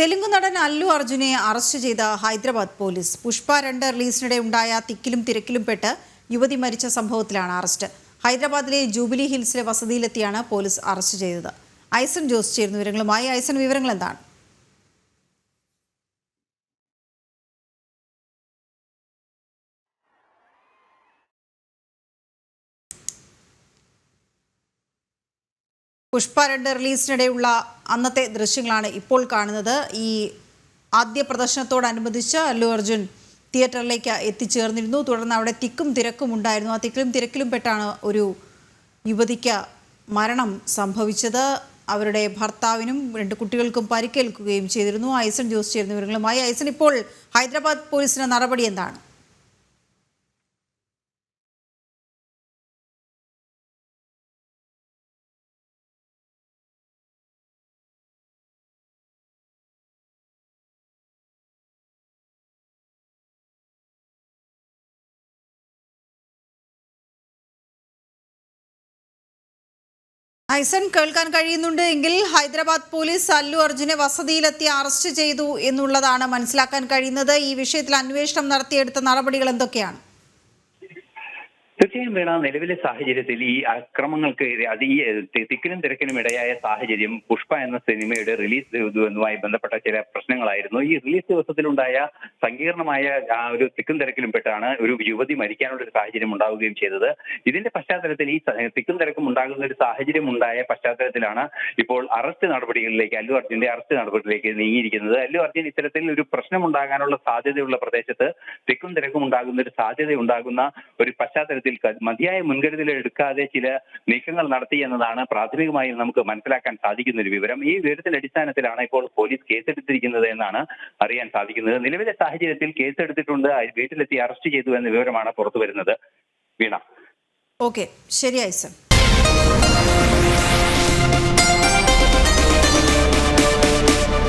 തെലുങ്ക് നടൻ അല്ലു അർജുനെ അറസ്റ്റ് ചെയ്ത ഹൈദരാബാദ് പോലീസ്. പുഷ്പ രണ്ട് റിലീസിനിടെ ഉണ്ടായ തിക്കിലും തിരക്കിലും പെട്ട് യുവതി മരിച്ച സംഭവത്തിലാണ് അറസ്റ്റ്. ഹൈദരാബാദിലെ ജൂബിലി ഹിൽസിലെ വസതിയിലെത്തിയാണ് പോലീസ് അറസ്റ്റ് ചെയ്തത്. ഐസൺ ജോസ് ചേരുന്ന വിവരങ്ങളുമായി ഐസൺ വിവരങ്ങൾ എന്താണ്? പുഷ്പ രണ്ട് റിലീസിനിടെയുള്ള അന്നത്തെ ദൃശ്യങ്ങളാണ് ഇപ്പോൾ കാണുന്നത്. ഈ ആദ്യ പ്രദർശനത്തോടനുബന്ധിച്ച് അല്ലു അർജുൻ തിയേറ്ററിലേക്ക് എത്തിച്ചേർന്നിരുന്നു. തുടർന്ന് അവിടെ തിക്കും തിരക്കും ഉണ്ടായിരുന്നു. ആ തിക്കിലും തിരക്കിലും പെട്ടാണ് ഒരു യുവതിക്ക് മരണം സംഭവിച്ചത്. അവരുടെ ഭർത്താവിനും രണ്ട് കുട്ടികൾക്കും പരിക്കേൽക്കുകയും ചെയ്തിരുന്നു. ഐസൺ ജോസ് ചേരുന്ന വിവരങ്ങളുമായി ഐസൺ ഇപ്പോൾ ഹൈദരാബാദ് പോലീസിന് നടപടി എന്താണ്? ഐസൺ കേൾക്കാൻ കഴിയുന്നുണ്ട് എങ്കിൽ ഹൈദരാബാദ് പോലീസ് അല്ലു അർജുനെ വസതിയിലെത്തി അറസ്റ്റ് ചെയ്തു എന്നുള്ളതാണ് മനസ്സിലാക്കാൻ കഴിയുന്നത്. ഈ വിഷയത്തിൽ അന്വേഷണം നടത്തിയെടുത്ത നടപടികൾ എന്തൊക്കെയാണ്? തീർച്ചയായും വേണ നിലവിലെ സാഹചര്യത്തിൽ ഈ അക്രമങ്ങൾക്ക് അത് ഈ തിക്കിനും തിരക്കിനും ഇടയായ സാഹചര്യം പുഷ്പ എന്ന സിനിമയുടെ റിലീസ് ദിവസവുമായി ബന്ധപ്പെട്ട ചില പ്രശ്നങ്ങളായിരുന്നു. ഈ റിലീസ് ദിവസത്തിലുണ്ടായ സങ്കീർണമായ ആ ഒരു തിക്കും തിരക്കിലും പെട്ടാണ് ഒരു യുവതി മരിക്കാനുള്ള ഒരു സാഹചര്യം ഉണ്ടാവുകയും ചെയ്തത്. ഇതിന്റെ പശ്ചാത്തലത്തിൽ ഈ തിക്കും തിരക്കും ഉണ്ടാകുന്ന ഒരു സാഹചര്യം ഉണ്ടായ പശ്ചാത്തലത്തിലാണ് ഇപ്പോൾ അറസ്റ്റ് നടപടികളിലേക്ക് അല്ലു അർജുന്റെ അറസ്റ്റ് നടപടിയിലേക്ക് നീങ്ങിയിരിക്കുന്നത്. അല്ലു അർജുൻ ഇത്തരത്തിൽ ഒരു പ്രശ്നം ഉണ്ടാകാനുള്ള സാധ്യതയുള്ള പ്രദേശത്ത് തിക്കും തിരക്കും ഉണ്ടാകുന്ന ഒരു സാധ്യത ഉണ്ടാകുന്ന ഒരു പശ്ചാത്തലത്തിൽ മതിയായ മുൻകരുതൽ എടുക്കാതെ ചില നീക്കങ്ങൾ നടത്തി എന്നതാണ് പ്രാഥമികമായി നമുക്ക് മനസ്സിലാക്കാൻ സാധിക്കുന്ന ഒരു വിവരം. ഈ വിവരത്തിന്റെ അടിസ്ഥാനത്തിലാണ് ഇപ്പോൾ പോലീസ് കേസെടുത്തിരിക്കുന്നത് എന്നാണ് അറിയാൻ സാധിക്കുന്നത്. നിലവിലെ സാഹചര്യത്തിൽ കേസെടുത്തിട്ടുണ്ട്. വീട്ടിലെത്തി അറസ്റ്റ് ചെയ്തു എന്ന വിവരമാണ് പുറത്തു വരുന്നത് വീണ. ഓക്കെ ശരി ഐസൺ